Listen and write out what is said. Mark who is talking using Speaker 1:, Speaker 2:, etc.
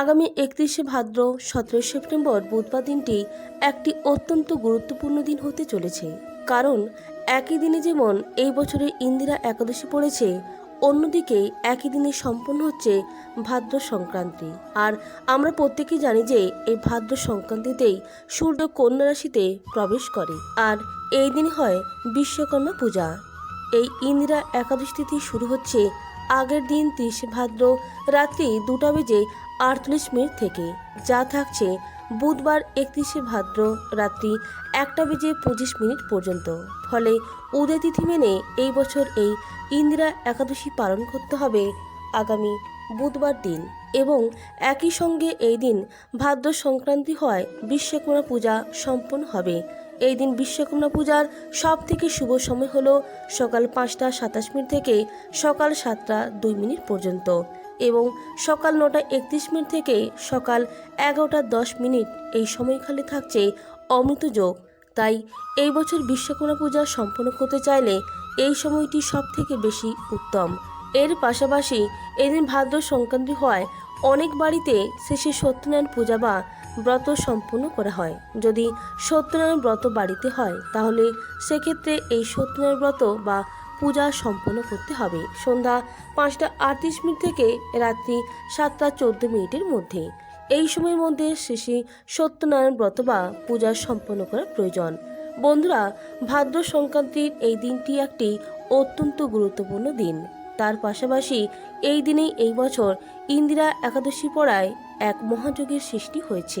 Speaker 1: আগামী একত্রিশে ভাদ্র, সতেরোই সেপ্টেম্বর বুধবার দিনটি একটি অত্যন্ত গুরুত্বপূর্ণ দিন হতে চলেছে। কারণ, একই দিনে যেমন এই বছরে ইন্দিরা একাদশী পড়েছে অন্যদিকে একই দিনে সম্পন্ন হচ্ছে ভাদ্র সংক্রান্তি। আর আমরা প্রত্যেকেই জানি যে এই ভাদ্র সংক্রান্তিতেই সূর্য কন্যা রাশিতে প্রবেশ করে। আর এই দিন হয় বিশ্বকর্মা পূজা। এই ইন্দিরা একাদশী তিথি শুরু হচ্ছে আগের দিন তিরিশে ভাদ্র, রাত্রি দুটা বেজে আটচল্লিশ মিনিট থেকে যা থাকছে বুধবার একত্রিশে ভাদ্র রাত্রি একটা বেজে পঁচিশ মিনিট পর্যন্ত। ফলে উদয় তিথি মেনে এই বছর এই ইন্দিরা একাদশী পালন করতে হবে আগামী বুধবার দিন এবং একই সঙ্গে এই দিন ভাদ্র সংক্রান্তি হয় বিশ্বকর্মা পূজা সম্পন্ন হবে। এই দিন বিশ্বকর্মা পূজার সব থেকে শুভ সময় হল সকাল পাঁচটা সাতাশ মিনিট থেকে সকাল সাতটা দুই মিনিট পর্যন্ত এবং সকাল নটা একত্রিশ মিনিট থেকে সকাল এগারোটা দশ মিনিট এই সময়কালে থাকছে অমৃত যোগ। তাই এই বছর বিশ্বকর্মা পূজা সম্পন্ন করতে চাইলে এই সময়টি সব থেকে বেশি উত্তম। এর পাশাপাশি এদিন ভাদ্র সংক্রান্তি হওয়ায় অনেক বাড়িতে শেষে সত্যনারায়ণ পূজা বা ব্রত সম্পূর্ণ করা হয়। যদি সত্যনারায়ণ ব্রত বাড়িতে হয়, তাহলে সেক্ষেত্রে এই সত্যনারায়ণ ব্রত বা পূজা সম্পন্ন করতে হবে। সন্ধ্যা পাঁচটা আটত্রিশ মিনিট থেকে রাত্রি সাতটা চোদ্দ মিনিটের মধ্যে। এই সময়ের মধ্যে শেষে সত্যনারায়ণ ব্রত বা পূজা সম্পন্ন করা প্রয়োজন। বন্ধুরা, ভাদ্র সংক্রান্তির এই দিনটি একটি অত্যন্ত গুরুত্বপূর্ণ দিন। তার পাশাপাশি এই দিনেই এই বছর ইন্দিরা একাদশী পড়ায় এক মহাযোগের সৃষ্টি হয়েছে।